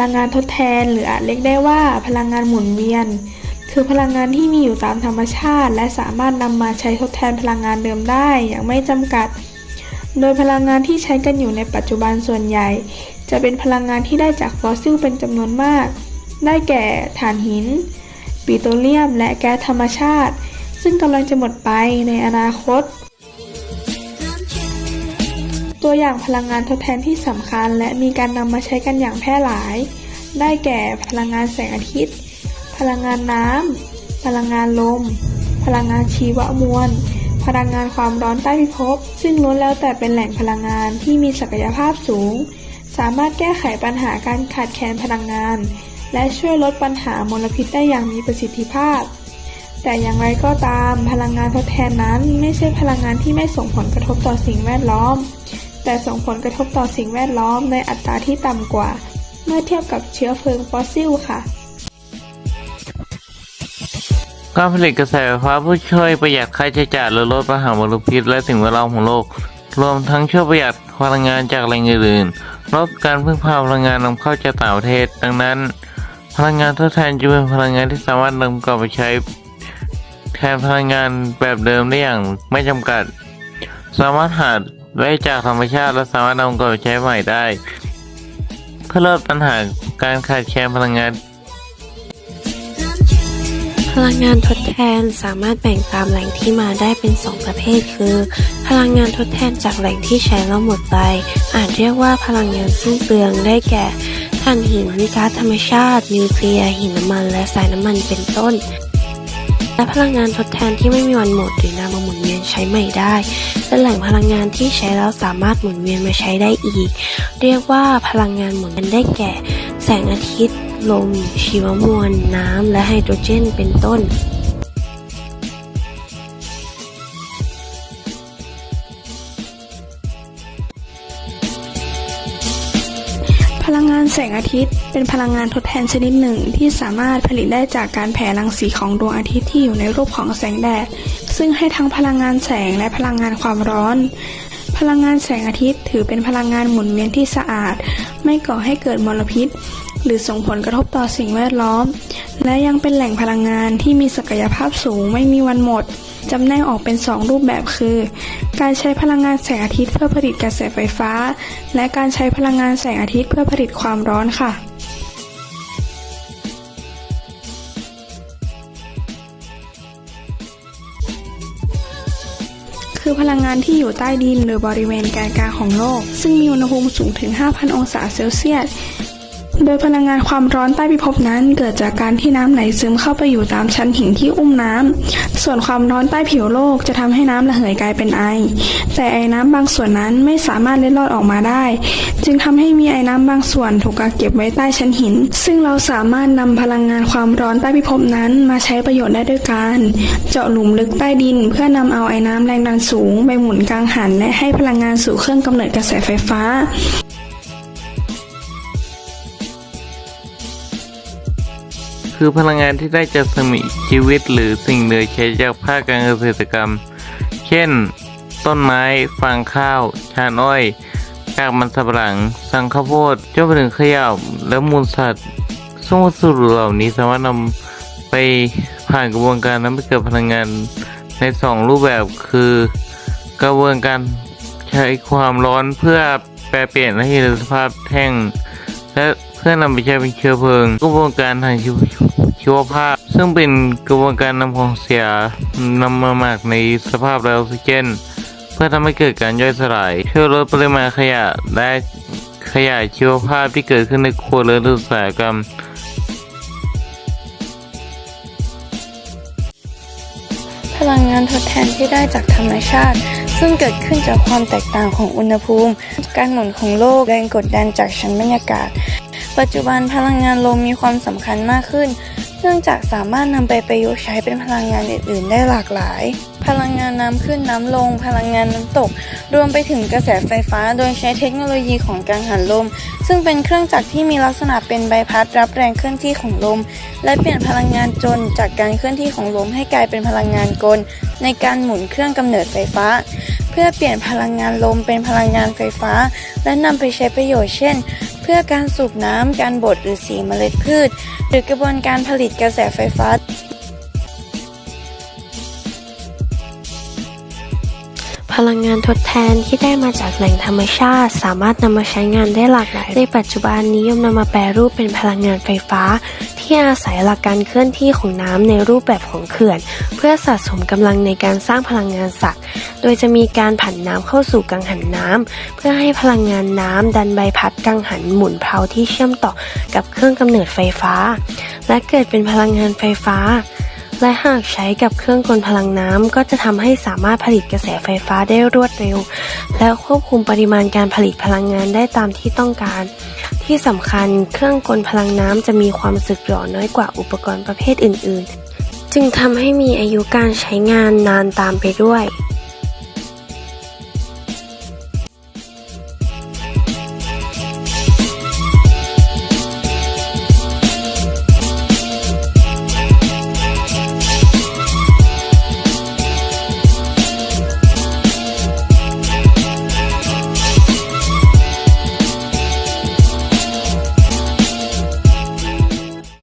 ลังงานทดแทน หรืออาจเรียกได้ว่าพลังงานหมุนเวียน คือพลังงานที่มีอยู่ตามธรรมชาติ และสามารถนำมาใช้ทดแทนพลังงานเดิมได้อย่างไม่จำกัด โดยพลังงานที่ใช้กันอยู่ในปัจจุบันส่วนใหญ่ จะเป็นพลังงานที่ได้จากฟอสซิลเป็นจำนวนมาก ได้แก่ถ่านหิน ปิโตรเลียม และแก๊สธรรมชาติ ซึ่งกำลังจะหมดไปในอนาคตตัวอย่างพลังงานทดแทนที่สำคัญและมีการนำมาใช้กันอย่างแพร่หลาย ได้แก่พลังงานแสงอาทิตย์ พลังงานน้ำ พลังงานลม พลังงานชีวมวล พลังงานความร้อนใต้พิภพ ซึ่งล้วนแล้วแต่เป็นแหล่งพลังงานที่มีศักยภาพสูง สามารถแก้ไขปัญหาการขาดแคลนพลังงาน และช่วยลดปัญหามลพิษได้อย่างมีประสิทธิภาพ แต่อย่างไรก็ตาม พลังงานทดแทนนั้นไม่ใช่พลังงานที่ไม่ส่งผลกระทบต่อสิ่งแวดล้อม แต่ส่งผลกระทบต่อสิ่งแวดล้อมในอัตราที่ต่ำกว่า เมื่อเทียบกับเชื้อเพลิงฟอสซิลค่ะ การผลิตกระแสไฟฟ้าเพื่อช่วยประหยัดค่าใช้จ่ายและลดปัญหามลพิษและสิ่งแวดล้อมของโลก รวมทั้งช่วยประหยัดพลังงานจากแหล่งอื่นๆลดการพึ่งพาพลังงานนำเข้าจากต่างประเทศ ดังนั้น พลังงานทดแทนจะเป็นพลังงานที่สามารถนำกลับไปใช้แทนพลังงานแบบเดิมได้อย่างไม่จำกัด สามารถหาได้จากธรรมชาติและสามารถนำกลับไปใช้ใหม่ได้ เพื่อลดปัญหาการขาดแคลนพลังงาน พลังงานทดแทนสามารถแบ่งตามแหล่งที่มาได้เป็น 2 ประเภท คือ พลังงานทดแทนจากแหล่งที่ใช้แล้วหมดไป อาจเรียกว่าพลังงานสิ้นเปลืองได้แก่ถ่านหินก๊าซธรรมชาติ นิวเคลียร์หินน้ำมัน และสายน้ำมันเป็นต้น และพลังงานทดแทนที่ไม่มีวันหมดหรือนำมาหมุนเวียนใช้ใหม่ได้เป็นแหล่งพลังงานที่ใช้แล้วสามารถหมุนเวียนมาใช้ได้อีก เรียกว่าพลังงานหมุนเวียนได้แก่ แสงอาทิตย์ ลม ชีวมวล น้ำ และไฮโดรเจน เป็นต้น ลังงานแสงอาทิตย์ เป็นพลังงานทดแทนชนิดหนึ่งที่สามารถผลิตได้จากการแผ่รังสีของดวงอาทิตย์ที่อยู่ในรูปของแสงแดด ซึ่งให้ทั้งพลังงานแสงและพลังงานความร้อน พลังงานแสงอาทิตย์ ถือเป็นพลังงานหมุนเวียนที่สะอาด ไม่ก่อให้เกิดมลพิษ หรือส่งผลกระทบต่อสิ่งแวดล้อม และยังเป็นแหล่งพลังงานที่มีศักยภาพสูงไม่มีวันหมด จำแนกออกเป็น 2 รูปแบบคือ การใช้พลังงานแสงอาทิตย์เพื่อผลิตกระแสไฟฟ้า และการใช้พลังงานแสงอาทิตย์เพื่อผลิตความร้อนค่ะคือพลังงานที่อยู่ใต้ดินหรือบริเวณแกนกลางของโลก ซึ่งมีอุณหภูมิสูงถึง 5,000 องศาเซลเซียส โดยพลังงานความร้อนใต้พิภพนั้น เกิดจากการที่น้ำไหลซึมเข้าไปอยู่ตามชั้นหินที่อุ้มน้ำส่วนความร้อนใต้ผิวโลกจะทำให้น้ำระเหยกลายเป็นไอ แต่ไอน้ำบางส่วนนั้นไม่สามารถเล็ดลอดออกมาได้ จึงทำให้มีไอน้ำบางส่วนถูกกักเก็บไว้ใต้ชั้นหิน ซึ่งเราสามารถนำพลังงานความร้อนใต้พิภพนั้นมาใช้ประโยชน์ได้ด้วยการ เจาะหลุมลึกใต้ดิน เพื่อนำเอาไอน้ำแรงดันสูงไปหมุนกลางหันและให้พลังงานสู่เครื่องกำเนิดกระแสไฟฟ้า คือพลังงานที่ได้จากสมีชีวิตหรือสิ่งเหลือใช้จากภาคการเกษตรกรรม เช่น ต้นไม้ฟางข้าว ชานอ้อยกากมันสำปะหลัง สังข้าวโพดจนไปถึงขยะและมูลสัตว์ซึ่งวัสดุเหล่านี้สามารถนำไปผ่านกระบวนการนั้นไปเกิดพลังงานในสองรูปแบบคือกระบวนการใช้ความร้อนเพื่อแปรเปลี่ยนให้เหลือสภาพแท่ง และเพื่อนำไปใช้เป็นเชื้อเพลิงกระบวนการทางชีว ชีวภาพ ซึ่งเป็นกระบวนการนำของเสียนำมาหมักในสภาพไดออกซิเจน เพื่อทำให้เกิดการย่อยสลาย ช่วยลดปริมาณขยะและขยายชีวภาพที่เกิดขึ้นในครัวเรือนอุตสาหกรรมพลังงานทดแทนที่ได้จากธรรมชาติ ซึ่งเกิดขึ้นจากความแตกต่างของอุณหภูมิ การหมุนของโลกแรงกดดันจากชั้นบรรยากาศ ปัจจุบันพลังงานลมมีความสำคัญมากขึ้น เนื่องจากสามารถนำไปประยุกต์ใช้เป็นพลังงานอื่น ๆ ได้หลากหลาย พลังงานน้ำขึ้นน้ำลง พลังงานน้ำตก รวมไปถึงกระแสไฟฟ้า โดยใช้เทคโนโลยีของกังหันลม ซึ่งเป็นเครื่องจักรที่มีลักษณะเป็นใบพัดรับแรงเคลื่อนที่ของลม และเปลี่ยนพลังงานจนจากการเคลื่อนที่ของลมให้กลายเป็นพลังงานกล ในการหมุนเครื่องกำเนิดไฟฟ้า เพื่อเปลี่ยนพลังงานลมเป็นพลังงานไฟฟ้า และนำไปใช้ประโยชน์เช่นพืพื่อการสูบน้ำการบดหรือสีเมล็ดพืช หรือกระบวนการผลิตกระแสไฟฟ้า พลังงานทดแทนที่ได้มาจากแหล่งธรรมชาติ สามารถนำมาใช้งานได้หลากหลาย ในปัจจุบันนิยมนำมาแปรรูปเป็นพลังงานไฟฟ้า ที่อาศัยหลักการเคลื่อนที่ของน้ำในรูปแบบของเขื่อน เพื่อสะสมกำลังในการสร้างพลังงานสัก โดยจะมีการผันน้ำเข้าสู่กังหันน้ำเพื่อให้พลังงานน้ำดันใบพัดกังหันหมุนเพลาที่เชื่อมต่อกับเครื่องกำเนิดไฟฟ้า และเกิดเป็นพลังงานไฟฟ้า และหากใช้กับเครื่องกลพลังน้ำก็จะทำให้สามารถผลิตกระแสไฟฟ้าได้รวดเร็ว และควบคุมปริมาณการผลิตพลังงานได้ตามที่ต้องการที่สำคัญเครื่องกลพลังน้ำจะมีความสึกหรอน้อยกว่าอุปกรณ์ประเภทอื่น ๆ จึงทำให้มีอายุการใช้งานนานตามไปด้วย